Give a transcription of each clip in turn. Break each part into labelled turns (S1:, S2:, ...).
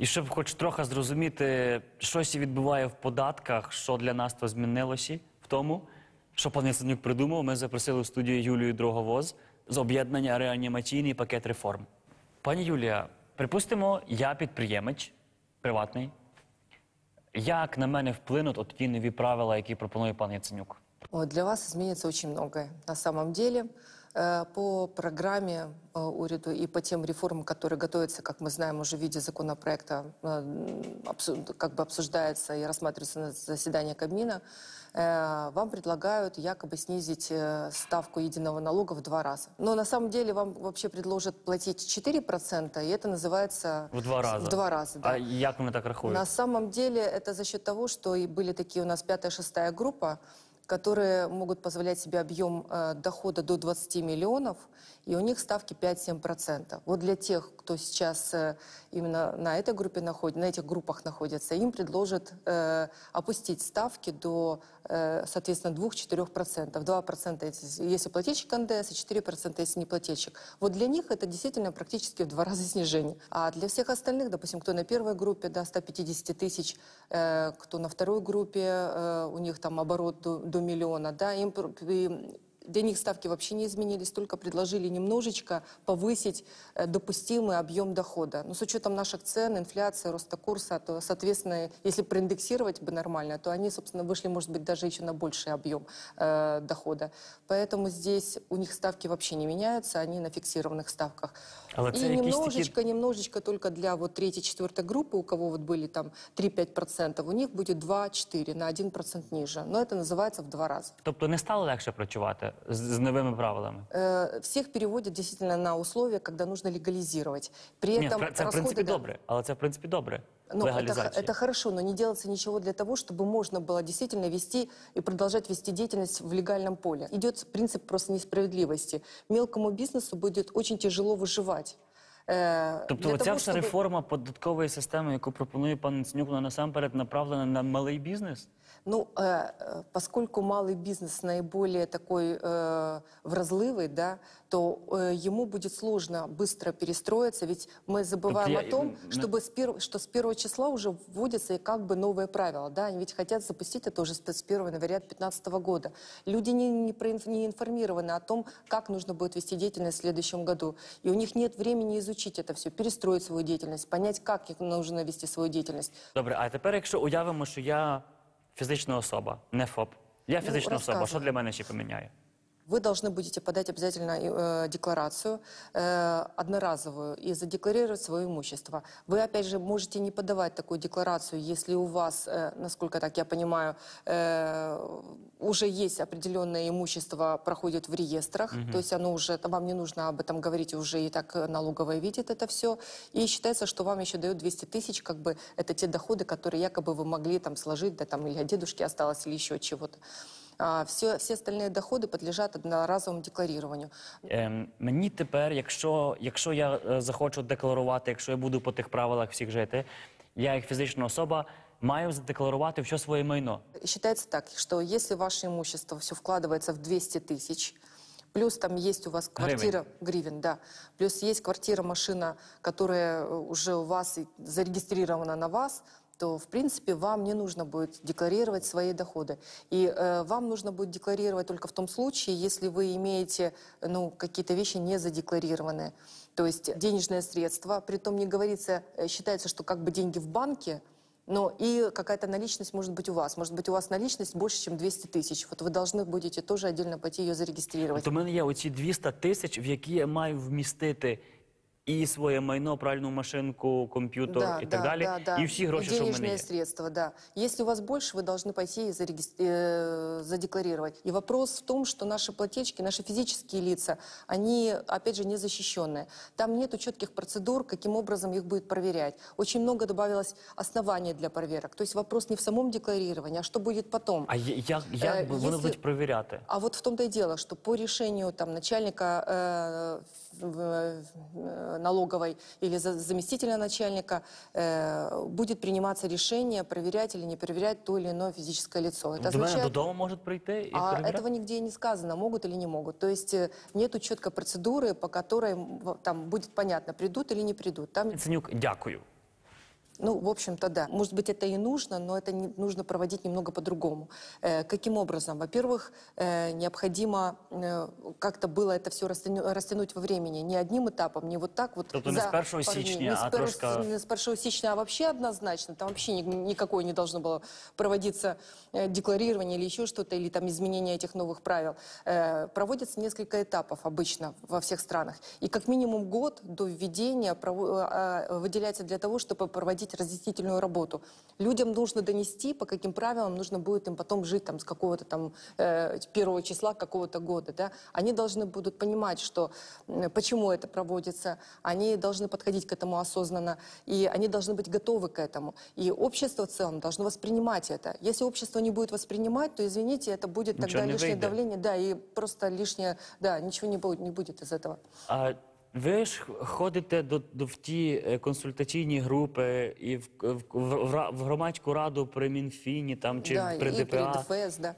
S1: І щоб хоч трохи зрозуміти, що сі відбуває в податках, що для нас то змінилося в тому, що пан Яценюк придумав, ми запросили в студію Юлію Дроговоз з об'єднання реанімаційний пакет реформ. Пані Юлія, припустимо, я підприємець приватний. Як на мене вплинуть от ті нові правила, які пропонує пан Яценюк?
S2: О, Для вас изменится очень многое. На самом деле, по программе э, уряду и по тем реформам, которые готовятся, как мы знаем, уже в виде законопроекта, э, как бы обсуждается и рассматривается на заседании Кабмина, э, вам предлагают якобы снизить э, ставку единого налога в два раза. Но на самом деле вам вообще предложат платить 4%, и это называется...
S1: В два рази.
S2: В два раза, да.
S1: А як вони так рахують?
S2: На самом деле это за счет того, что и были такие у нас пятая, шестая группа, которые могут позволять себе объем э, дохода до 20 миллионов, и у них ставки 5-7%. Вот для тех, кто сейчас э, именно на этой группе находится, на этих группах находится, им предложат э, опустить ставки до, соответственно, 2-4%. 2% если- плательщик НДС, и 4% если не плательщик. Вот для них это действительно практически в два раза снижение. А для всех остальных, допустим, кто на первой группе до 150 тысяч, кто на второй группе, у них там оборот до миллиона, да, им для них ставки вообще не изменились, только предложили немножечко повысить э, допустимый объем дохода. Но с учетом наших цен, инфляции, роста курса, то, соответственно, если проиндексировать бы нормально, то они, собственно, вышли, может быть, даже еще на больший объем э, дохода. Поэтому здесь у них ставки вообще не меняются, они на фиксированных ставках.
S1: Але такі-
S2: немножечко, немножечко только для вот третьей, четвертой группы, у кого вот были там 3-5%, у них будет 2-4, на 1% ниже. Но это называется в два раза.
S1: Тобто не стало легше працювати з, з новими правилами?
S2: Э, Всех переводят действительно на условия, когда нужно легализировать. При
S1: Ні,
S2: этом
S1: в пр- це в
S2: расходы,
S1: принципі
S2: да.
S1: добре, але це в принципі добре.
S2: Ну, это,
S1: Легалізація.
S2: х- это хорошо, но не делается ничего для того, чтобы можно было действительно вести и продолжать вести деятельность в легальном поле. Идет принцип просто несправедливости. Мелкому бизнесу будет очень тяжело выживать. Э,
S1: Тобто
S2: для
S1: оця
S2: того,
S1: вся
S2: чтобы-
S1: реформа податкової системи, яку пропонує пан Яценюк, вона насамперед направлена на малий бізнес?
S2: Ну, э, э, поскольку малый бизнес наиболее такой э, вразливый, да, то э, ему будет сложно быстро перестроиться, ведь мы забываем
S1: я-
S2: о том, чтобы с пер- что с первого числа уже вводятся и как бы новые правила, да, они ведь хотят запустить это уже с с 1 января 2015 года. Люди не, не, проинф- не информированы о том, как нужно будет вести деятельность в следующем году, и у них нет времени изучить это все, перестроить свою деятельность, понять, как их нужно вести свою деятельность.
S1: Добре, а тепер, якщо уявимо, що я фізична особа, не ФОП. Я фізична особа, що
S2: розказуй.
S1: для мене ще поміняє?
S2: Вы должны будете подать обязательно э, декларацию э, одноразовую и задекларировать свое имущество. Вы, опять же, можете не подавать такую декларацию, если у вас, э, насколько так я понимаю, э, уже есть определенное имущество, проходит в реестрах, то есть оно уже, вам не нужно об этом говорить, уже и так налоговая видит это все. И считается, что вам еще дают 200 тысяч, как бы это те доходы, которые якобы вы могли там сложить, да, там, или от дедушки осталось, или еще чего-то. А, все, все остальные доходы подлежат одноразовому декларированию.
S1: Ем, мені тепер, якщо, якщо я е, захочу декларувати, якщо я буду по тих правилах всіх жити, я як фізична особа маю задекларувати все своє майно.
S2: И Считается так, что если ваше имущество все вкладывается в 200 тысяч, плюс там есть у вас квартира, гривен, да, плюс есть квартира, машина, которая э, уже у вас и зарегистрирована на вас, то, в принципе, вам не нужно будет декларировать свои доходы. И э, вам нужно будет декларировать только в том случае, если вы имеете ну, какие-то вещи не задекларированные. То есть денежные средства, притом не говорится, э, считается, что как бы деньги в банке, но и какая-то наличность может быть у вас. Может быть, у вас наличность больше, чем 200 тысяч. Вот вы должны будете тоже отдельно пойти ее зарегистрировать.
S1: Тобто в мене є оці 200 тисяч, в які я маю вмістити і своє майно, пральну машинку, комп'ютер і так далі, і всі гроші,
S2: И
S1: що в мене
S2: денежные
S1: є.
S2: средства, да. Если у вас больше, вы должны пойти и зарегистри- э, задекларировать. И вопрос в том, что наши плательщики, наши физические лица, они, опять же, не защищенные. Там нету четких процедур, каким образом их будет проверять. Очень много добавилось оснований для проверок. То есть вопрос не в самом декларировании, а что будет потом.
S1: А я- як, як
S2: Е,
S1: вони
S2: якщо-
S1: будуть перевіряти?
S2: А вот в том-то и дело, что по решению там, начальника э, в- э, налоговой или за- заместителя начальника э, будет приниматься решение, проверять или не проверять то или иное физическое лицо. Это
S1: До мене
S2: означает-
S1: додому можуть прийти і
S2: а
S1: перевіряти?
S2: этого нигде не сказано, могут или не могут. То есть э, нету четкой процедуры, по которой м, в- там будет понятно, придут или не придут. Там
S1: Яценюк, дякую.
S2: Ну, в общем-то, да. Может быть, это и нужно, но это не, нужно проводить немного по-другому. Э, каким образом? Во-первых, э, необходимо э, как-то было это все растяну- растянуть во времени. Не одним этапом, не вот так вот.
S1: Тобто не
S2: за
S1: з 1
S2: пару дней.
S1: січня,
S2: Не с
S1: а
S2: пер-
S1: трошки-
S2: не с 1 січня, а вообще однозначно. Там вообще ни- никакое не должно было проводиться э, декларирование или еще что-то, или там изменение этих новых правил. Э, Проводится несколько этапов обычно во всех странах. И как минимум год до введения прово- э, выделяется для того, чтобы проводить разъяснительную работу. Людям нужно донести, по каким правилам нужно будет им потом жить там, с какого-то там э, первого числа какого-то года. Да? Они должны будут понимать, что почему это проводится, они должны подходить к этому осознанно, и они должны быть готовы к этому. И общество в целом должно воспринимать это. Если общество не будет воспринимать, то, извините, это будет
S1: Ничего
S2: тогда
S1: не
S2: лишнее
S1: выйдет.
S2: давление, да, и просто лишнее, да, ничего не будет, не будет из этого.
S1: А ви ж ходите до, до в ті е, консультаційні групи і в, в, в, ра- в громадську раду при Мінфіні там чи
S2: да,
S1: при
S2: и при
S1: ДПА.
S2: ДФС, да.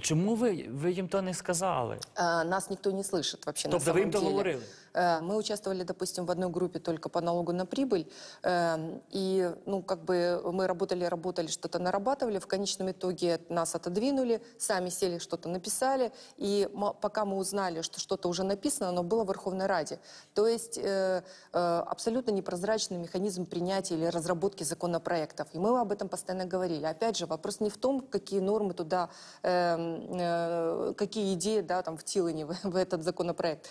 S1: Чому ви, ви їм то не сказали?
S2: А, нас никто не слышит вообще на
S1: Тобто ви
S2: самом
S1: їм то
S2: деле.
S1: говорили?
S2: Э, Мы участвовали, допустим, в одной группе только по налогу на прибыль, и, ну, как бы мы работали, работали, что-то нарабатывали, в конечном итоге нас отодвинули, сами сели, что-то написали, и пока мы узнали, что что-то уже написано, оно было в Верховной Раде. То есть э, э, абсолютно непрозрачный механизм принятия или разработки законопроектов, и мы об этом постоянно говорили. Опять же, вопрос не в том, какие нормы туда, э, какие идеи, да, там, втилены в, в этот законопроект.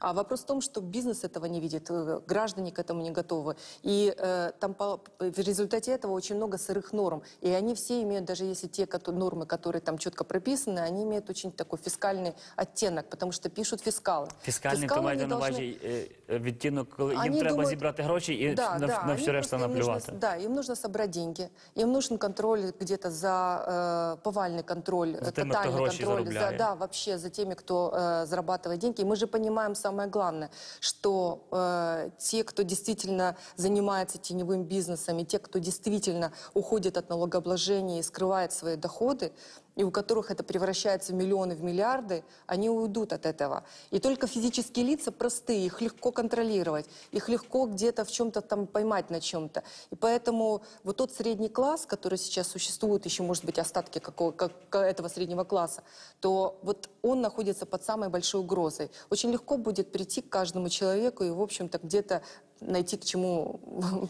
S2: А вопрос в том, что бизнес этого не видит, э, граждане к этому не готовы. И э, там по- в результате этого очень много сырых норм. И они все имеют, даже если те кото- нормы, которые там четко прописаны, они имеют очень такой фискальный оттенок, потому что пишут фискалы.
S1: Фіскальний
S2: Фискалы
S1: то маєте
S2: не
S1: на
S2: должны-
S1: увазі е, е, відтінок, коли їм
S2: Они
S1: треба
S2: думают-
S1: зібрати гроші і
S2: да,
S1: на,
S2: да,
S1: на
S2: они
S1: всі решта
S2: просто- им нужно
S1: наплювати.
S2: с- да, им нужно собрать деньги, им нужен контроль где-то за э, повальный контроль,
S1: За
S2: э,
S1: теми, хто
S2: тотальный
S1: гроші
S2: контроль, за,
S1: заробляє.
S2: да, вообще за теми, кто э, зарабатывает деньги. И мы же понимаем самое главное, что э, те, кто действительно занимается теневым бизнесом, и те, кто действительно уходит от налогообложения и скрывает свои доходы, и у которых это превращается в миллионы, в миллиарды, они уйдут от этого. И только физические лица простые, их легко контролировать, их легко где-то в чем-то там поймать на чем-то. И поэтому вот тот средний класс, который сейчас существует, еще может быть остатки какого, как, этого среднего класса, то вот он находится под самой большой угрозой. Очень легко будет прийти к каждому человеку и, в общем-то, где-то найти к чему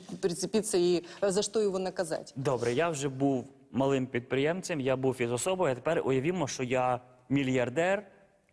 S2: прицепиться и за что его наказать.
S1: Добре, я вже був малим підприємцем, я був фізособою, а тепер уявімо, що я мільярдер.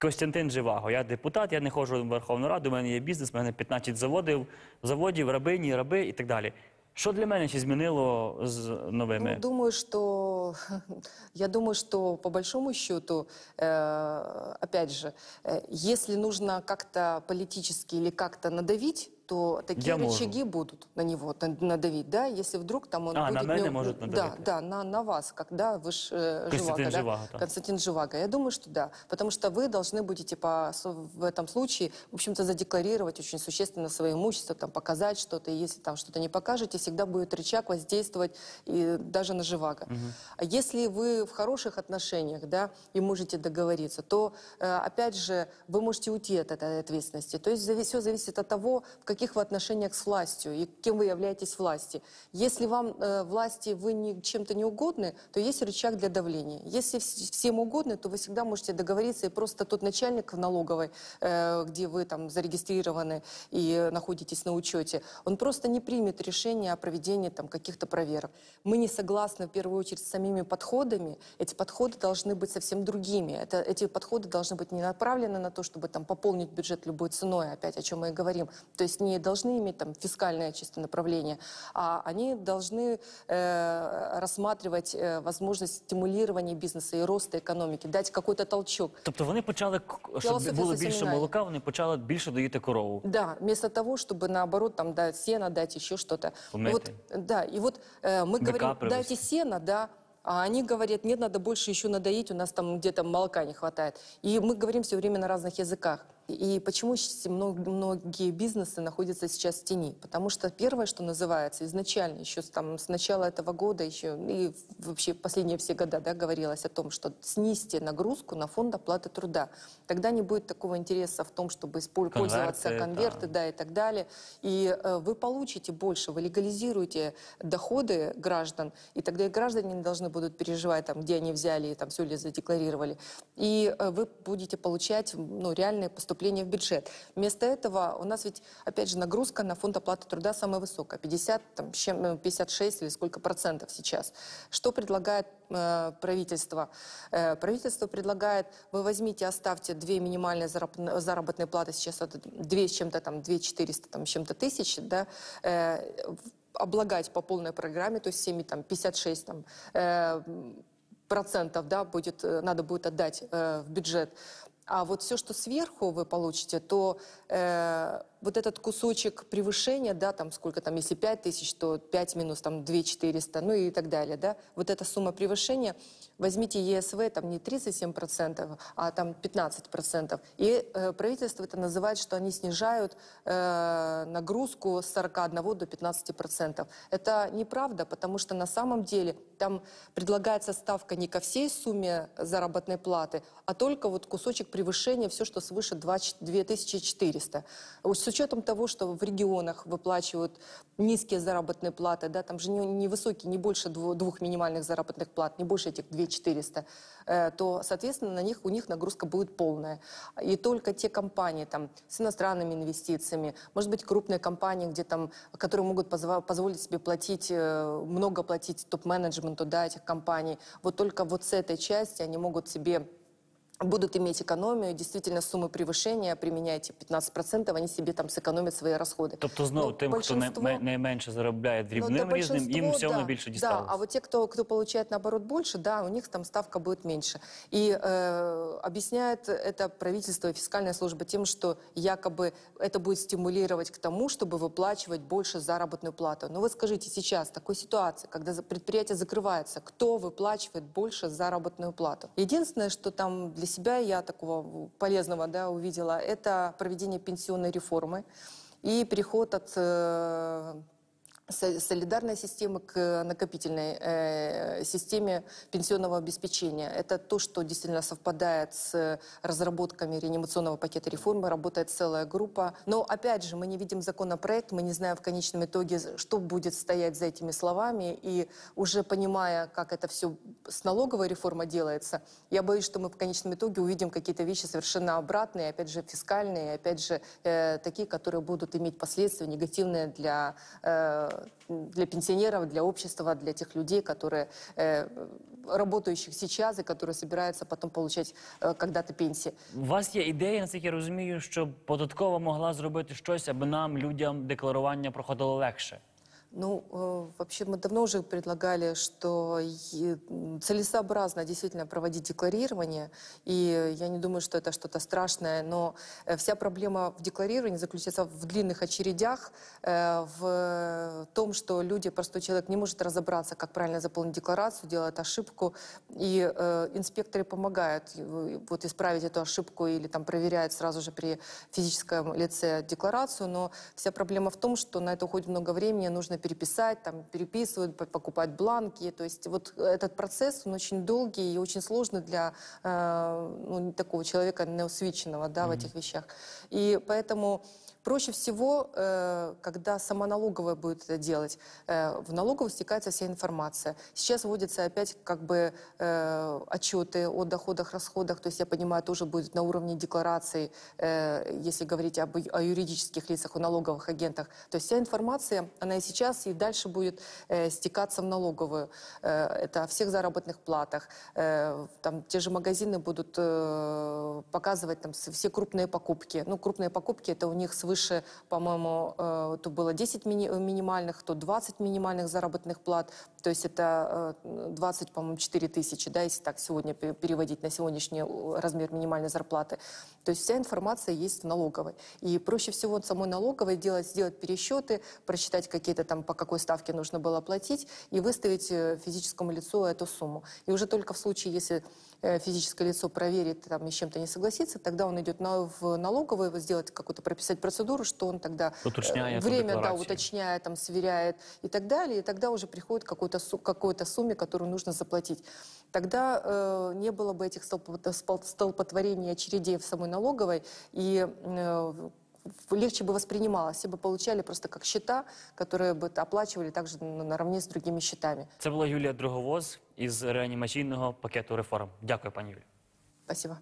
S1: Костянтин Живаго, я депутат, я не ходжу в Верховну Раду, у мене є бізнес, у мене 15 заводів, заводів, рабині, раби і так далі. Що для мене ще змінило з новими?
S2: Ну, думаю, что я думаю, что по большому счету, э, опять же, э, если нужно как-то политически или как-то надавить, то такие
S1: Я могу.
S2: рычаги будут на него на- надавить, да, если вдруг там он
S1: А, на
S2: будет...
S1: мене
S2: не-
S1: можуть
S2: Да,
S1: надавити?
S2: да, на, на вас, как, да, вы ж э,
S1: Константин
S2: Живаго, да?
S1: Живаго, да.
S2: Константин Живаго. Я думаю, что да, потому что вы должны будете по, в этом случае, в общем-то, задекларировать очень существенно свое имущество, там, показать что-то, и если там что-то не покажете, всегда будет рычаг воздействовать и даже на Живаго. А если вы в хороших отношениях, да, и можете договориться, то, э, опять же, вы можете уйти от этой ответственности. То есть все зависит от того, в каких вы отношениях с властью и кем вы являетесь власти. Если вам э, власти вы не, чем-то не угодны, то есть рычаг для давления. Если вс- всем угодны, то вы всегда можете договориться, и просто тот начальник в налоговой, э, где вы там зарегистрированы и находитесь на учете, он просто не примет решение о проведении там каких-то проверок. Мы не согласны в первую очередь с самими подходами. Эти подходы должны быть совсем другими. Это, эти подходы должны быть не направлены на то, чтобы там пополнить бюджет любой ценой, опять о чем мы и говорим. То есть не должны иметь там фискальное чисто направление, а они должны э, рассматривать э, возможность стимулирования бизнеса и роста экономики, дать какой-то толчок.
S1: Тобто вони почали, к- щоб
S2: Філософія
S1: було
S2: це
S1: більше
S2: семінарі.
S1: молока, вони почали більше доїти корову.
S2: Да, вместо того, чтобы наоборот там дать сено, дать еще что-то.
S1: Помыты.
S2: Вот, да, и вот э, мы
S1: Быка
S2: говорим,
S1: привезти.
S2: дайте сено, да, а они говорят, нет, надо больше еще надоить, у нас там где-то молока не хватает. И мы говорим все время на разных языках. И почему многие бизнесы находятся сейчас в тени? Потому что первое, что называется, изначально, еще с, там, с начала этого года, еще и вообще последние все года да, говорилось о том, что снизьте нагрузку на фонд оплаты труда. Тогда не будет такого интереса в том, чтобы
S1: Конверты,
S2: пользоваться конверты,
S1: да.
S2: да, и так далее. И э, вы получите больше, вы легализируете доходы граждан, и тогда и граждане не должны будут переживать, там, где они взяли, там, все ли задекларировали. И э, вы будете получать ну, реальные поступления в бюджет. Вместо этого у нас ведь, опять же, нагрузка на фонд оплаты труда самая высокая, 50, там, с чем, э, 56 или сколько процентов сейчас. Что предлагает э, правительство? Э, правительство предлагает, вы возьмите, оставьте две минимальные зараб- заработные платы, сейчас это две с чем-то там, две 400 там, с чем-то тысяч, да, э, облагать по полной программе, то есть всеми там 56 там, э, процентов, да, будет, э, надо будет отдать э, в бюджет. А вот все, что сверху вы получите, то э, вот этот кусочек превышения, да, там сколько там, если 5 тысяч, то 5 минус там 2 400, ну и так далее, да, вот эта сумма превышения, возьмите ЕСВ, там не 37%, а там 15%. И э, правительство это называет, что они снижают э, нагрузку с 41 до 15%. Это неправда, потому что на самом деле там предлагается ставка не ко всей сумме заработной платы, а только вот кусочек превышения, все, что свыше 2 ч- 2400. С учетом того, что в регионах выплачивают низкие заработные платы, да, там же не, не высокие, не больше дву- двух минимальных заработных плат, не больше этих 2400, э, то, соответственно, на них, у них нагрузка будет полная. И только те компании там, с иностранными инвестициями, может быть, крупные компании, где там, которые могут позволить себе платить, э, много платить топ-менеджменту да, этих компаний, вот только вот с этой части они могут себе будут иметь экономию, действительно суммы превышения, применяйте 15%, они себе там сэкономят свои расходы.
S1: Тобто, знову
S2: Ну,
S1: тим, хто не,
S2: большинство-
S1: най- найменше заробляє
S2: Ну,
S1: дрібним
S2: да,
S1: різним, їм
S2: большинство,
S1: все одно
S2: да.
S1: більше
S2: Да,
S1: дісталося.
S2: а вот те, кто, кто получает наоборот больше, да, у них там ставка будет меньше. И э, объясняет это правительство и фискальная служба тем, что якобы это будет стимулировать к тому, чтобы выплачивать больше заработную плату. Но вы скажите сейчас, в такой ситуации, когда за- предприятие закрывается, кто выплачивает больше заработную плату? Единственное, что там для себя я такого полезного да, увидела, это проведение пенсионной реформы и переход от со- солидарной системы к накопительной э, системе пенсионного обеспечения. Это то, что действительно совпадает с разработками реанимационного пакета реформы, работает целая группа. Но опять же, мы не видим законопроект, мы не знаем в конечном итоге, что будет стоять за этими словами. И уже понимая, как это все с налоговой реформой делается, я боюсь, что мы в конечном итоге увидим какие-то вещи совершенно обратные, опять же, фискальные, опять же, э, такие, которые будут иметь последствия негативные для, э, для пенсионеров, для общества, для тех людей, которые э, работающих сейчас и которые собираются потом получать э, когда-то пенсии.
S1: У вас є ідея, наскільки я розумію, щоб податкова могла зробити щось, аби нам, людям, декларування проходило легше.
S2: Ну, э, вообще мы давно уже предлагали, что целесообразно действительно проводить декларирование, и я не думаю, что это что-то страшное, но э, вся проблема в декларировании заключается в длинных очередях, э, в том, что люди, простой человек не может разобраться, как правильно заполнить декларацию, делает ошибку, и инспекторы помогают вот исправить эту ошибку или там проверяют сразу же при физическом лице декларацию, но вся проблема в том, что на это уходит много времени, нужно переписать, там переписывают, по- покупать бланки, то есть вот этот процесс, он очень долгий и очень сложный для э, ну, такого человека неосвеченного да, в этих вещах. И поэтому Проще всего, э, когда сама налоговая будет это делать, э, в налоговую стекается вся информация. Сейчас вводятся опять как бы э, отчеты о доходах, расходах, то есть я понимаю, тоже будет на уровне деклараций, э, если говорить об, о юридических лицах, о налоговых агентах. То есть вся информация, она и сейчас, и дальше будет стекаться в налоговую. Это о всех заработных платах. Там те же магазины будут показывать там все крупные покупки. Ну, крупные покупки, это у них свыше, по-моему, э, то было 10 мини- минимальных, то 20 минимальных заработных плат. То есть это э, 20, по-моему, 4 тысячи, да, если так сегодня пе- переводить на сегодняшний э, размер минимальной зарплаты. То есть вся информация есть в налоговой. И проще всего самой налоговой делать, сделать пересчеты, прочитать какие-то там, по какой ставке нужно было платить и выставить э, физическому лицу эту сумму. И уже только в случае, если э, физическое лицо проверит, там, и с чем-то не согласится, тогда он идет на, в налоговую, вот сделать какую-то, прописать процедуру, что он тогда э,
S1: Уточняет
S2: время, да, уточняет, там, сверяет и так далее, и тогда уже приходит к какой-то, какой-то сумме, которую нужно заплатить. Тогда э, не было бы этих столпотворений очередей в самой налоговой, и э, легче бы воспринималось, все бы получали просто как счета, которые бы оплачивали также на- наравне с другими счетами.
S1: Це була Юлія Дроговоз із реанімаційного пакету реформ. Дякую, пані Юлі.
S2: Спасибо.